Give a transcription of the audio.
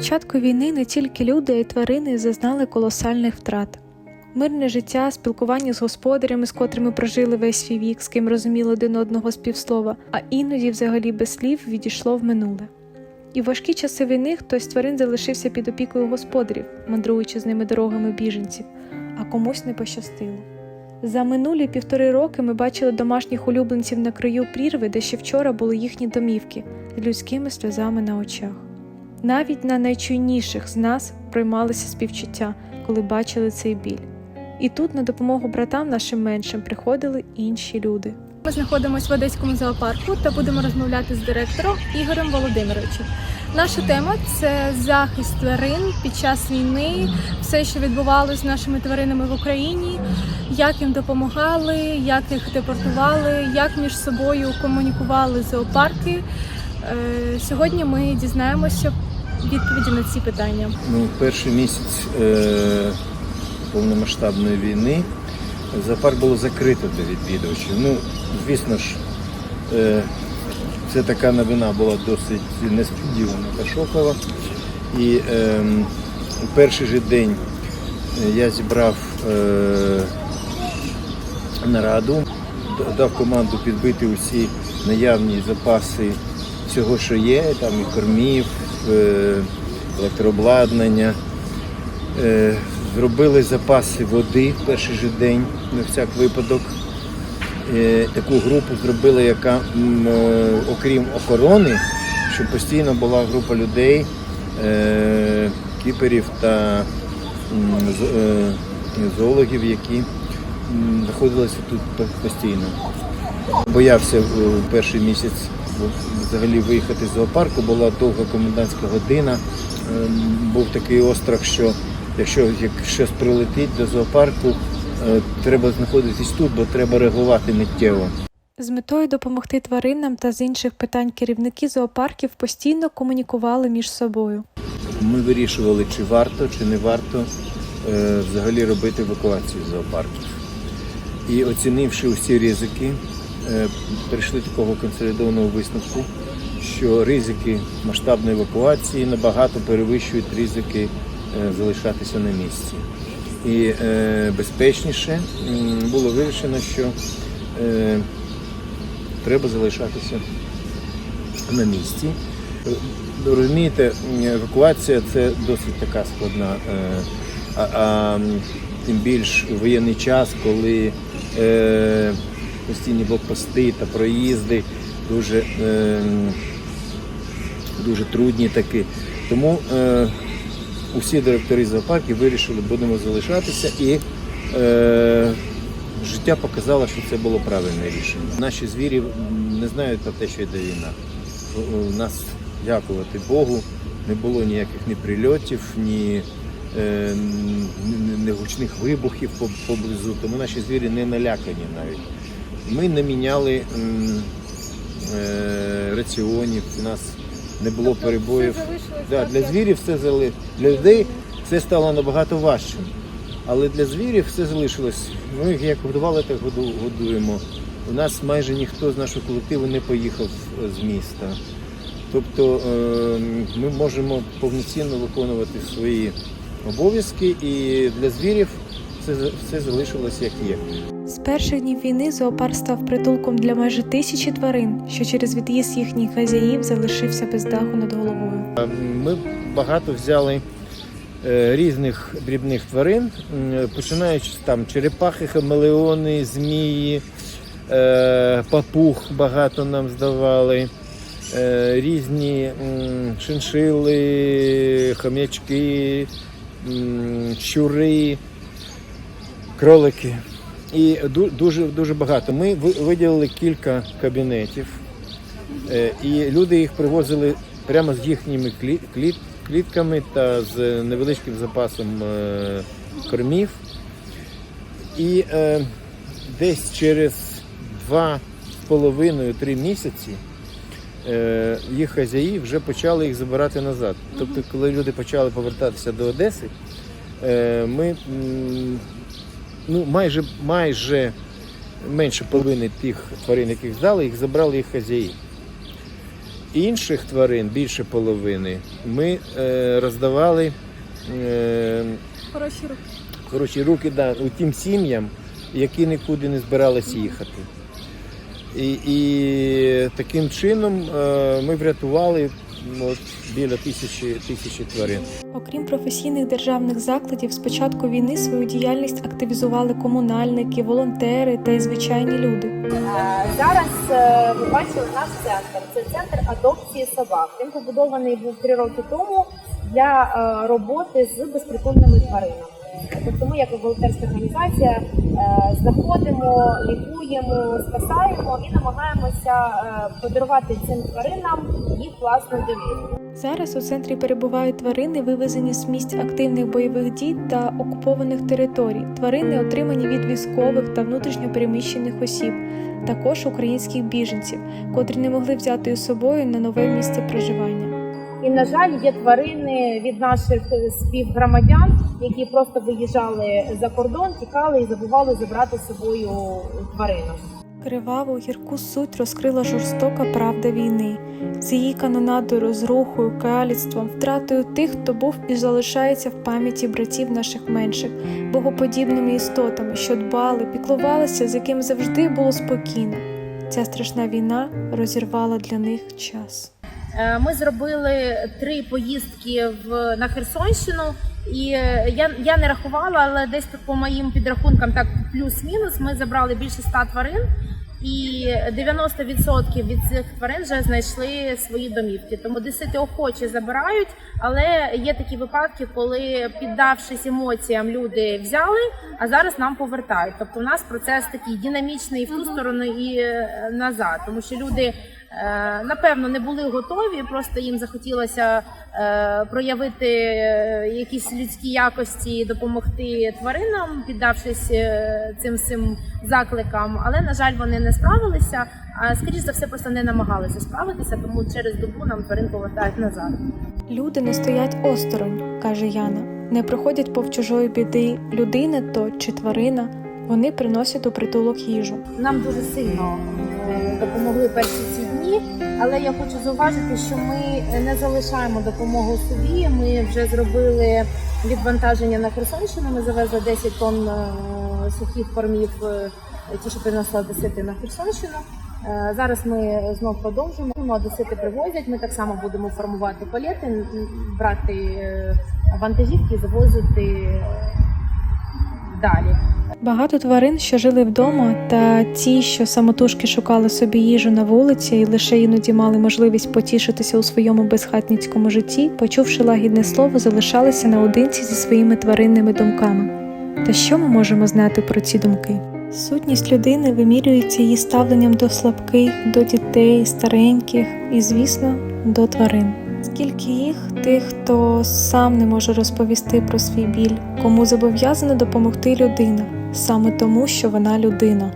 початку війни не тільки люди, а й тварини зазнали колосальних втрат. Мирне життя, спілкування з господарями, з котрими прожили весь свій вік, з ким розуміли один одного з півслова, а іноді, взагалі без слів, відійшло в минуле. І в важкі часи війни хтось з тварин залишився під опікою господарів, мандруючи з ними дорогами біженців, а комусь не пощастило. За минулі півтори роки ми бачили домашніх улюбленців на краю прірви, де ще вчора були їхні домівки, з людськими сльозами на очах. Навіть на найчуйніших з нас приймалися співчуття, коли бачили цей біль. І тут на допомогу братам нашим меншим приходили інші люди. Ми знаходимося в Одеському зоопарку та будемо розмовляти з директором Ігорем Володимировичем. Наша тема це захист тварин під час війни, все, що відбувалося з нашими тваринами в Україні, як їм допомагали, як їх депортували, як між собою комунікували зоопарки. Е, Сьогодні ми дізнаємося відповіді на ці питання. Ну, перший місяць е, повномасштабної війни зоопарк було закрито для відвідувачів. Ну, звісно ж, е, це така новина була досить несподівана та шокова. І е, перший же день е, я зібрав е, нараду, дав команду підбити усі наявні запаси всього, що є, там і кормів, електрообладнання. Е, Зробили запаси води в перший же день на всяк випадок. Е, Таку групу зробили, яка, е, окрім охорони, щоб постійно була група людей, е, кіперів та е, зоологів, які знаходилися тут постійно. Боявся в перший місяць взагалі виїхати з зоопарку, була довга комендантська година. Ем, Був такий острах, що якщо як щось прилетить до зоопарку, е, треба знаходитись тут, бо треба реагувати миттєво. З метою допомогти тваринам та з інших питань керівники зоопарків постійно комунікували між собою. Ми вирішували, чи варто, чи не варто е, взагалі робити евакуацію зоопарків. І оцінивши усі ризики, прийшли до такого консолідованого висновку, що ризики масштабної евакуації набагато перевищують ризики е, залишатися на місці. І е, безпечніше було вирішено, що е, треба залишатися на місці. Е, Розумієте, евакуація це досить така складна, е, а, а тим більш воєнний час, коли е, постійні блокпости та проїзди дуже, е, дуже трудні такі. Тому е, усі директори зоопарків вирішили, будемо залишатися і е, життя показало, що це було правильне рішення. Наші звірі не знають про те, що йде війна. У- У нас, дякувати Богу, не було ніяких ні прильотів, ні, е, ні гучних вибухів поблизу, тому наші звірі не налякані навіть. Ми не міняли е, раціонів, у нас не було Тобто перебоїв. все Да, для звірів все зали... для людей це стало набагато важчим. Але для звірів все залишилось. Ми їх як годували, так годуємо. У нас майже ніхто з нашого колективу не поїхав е, з міста. Тобто е, ми можемо повноцінно виконувати свої обов'язки, і для звірів все, все залишилось як є. Перших днів війни зоопарк став притулком для майже тисячі тварин, що через від'їзд їхніх хазяїв залишився без даху над головою. Ми багато взяли е, різних дрібних тварин, починаючи з там черепахи, хамелеони, змії, е, папуг багато нам здавали, е, різні шиншили, хом'ячки, щури, кролики. І дуже, дуже багато. Ми виділили кілька кабінетів. Е, І люди їх привозили прямо з їхніми клітками та з невеличким запасом е, кормів. І е, десь через два з половиною-три місяці е, їх хазяї вже почали їх забирати назад. Тобто, коли люди почали повертатися до Одеси, ми ну, майже, майже менше половини тих тварин, яких здали, їх забрали їх хазяї. інших тварин, більше половини, ми е, роздавали е, Хороші руки. хороші руки да, у тим сім'ям, які нікуди не збирались їхати. І, і таким чином е, ми врятували от, біля тисячі, тисячі тварин. Окрім професійних державних закладів, з початку війни свою діяльність активізували комунальники, волонтери та й звичайні люди. Е, Зараз е, ви бачили наш центр. Це центр адопції собак. Він побудований був три роки тому для е, роботи з безпритульними тваринами. Тобто ми, як волонтерська організація, е, знаходимо, лікуємо, спасаємо і намагаємося е, подарувати цим тваринам їх власну довіру. Зараз у центрі перебувають тварини, вивезені з місць активних бойових дій та окупованих територій. Тварини отримані від військових та внутрішньопереміщених осіб, також українських біженців, котрі не могли взяти із собою на нове місце проживання. І на жаль, є тварини від наших співгромадян, які просто виїжджали за кордон, тікали і забували забрати з собою тварину. Криваву гірку суть розкрила жорстока правда війни з її канонадою, розрухою, каліцтвом, втратою тих, хто був і залишається в пам'яті братів наших менших, богоподібними істотами, що дбали, піклувалися, з яким завжди було спокійно. Ця страшна війна розірвала для них час. Е, Ми зробили три поїздки в на Херсонщину, і е, я, я не рахувала, але десь по моїм підрахункам, так плюс-мінус, ми забрали більше ста тварин. І 90% від цих тварин вже знайшли свої домівки. Тому десяти охочі забирають, але є такі випадки, коли піддавшись емоціям, люди взяли, а зараз нам повертають. Тобто, у нас процес такий динамічний в ту сторону і е, назад, тому що люди е, напевно не були готові, просто їм захотілося е, проявити якісь людські якості, допомогти тваринам, піддавшись цим всім закликам. Але на жаль, вони не справилися. А скоріш за все, просто не намагалися справитися, тому через добу нам тварин повертають назад. Люди не стоять осторонь, каже Яна, не проходять повз чужої біди, людина то чи тварина. Вони приносять у притулок їжу. Нам дуже сильно е, допомогли перші ці дні, але я хочу зауважити, що ми не залишаємо допомогу собі. Ми вже зробили відвантаження на Херсонщину. Ми завезли 10 тонн е, сухих кормів, е, ті, що приносила десяти на Херсонщину. Е, Зараз ми знов продовжуємо. Одесити привозять. Ми так само будемо формувати палети, брати е, вантажівки, завозити е, далі. Багато тварин, що жили вдома, та ті, що самотужки шукали собі їжу на вулиці і лише іноді мали можливість потішитися у своєму безхатницькому житті, почувши лагідне слово, залишалися наодинці зі своїми тваринними думками. Та що ми можемо знати про ці думки? Сутність людини вимірюється її ставленням до слабких, до дітей, стареньких і, звісно, до тварин. Скільки їх, тих, хто сам не може розповісти про свій біль, кому зобов'язана допомогти людина, саме тому, що вона людина.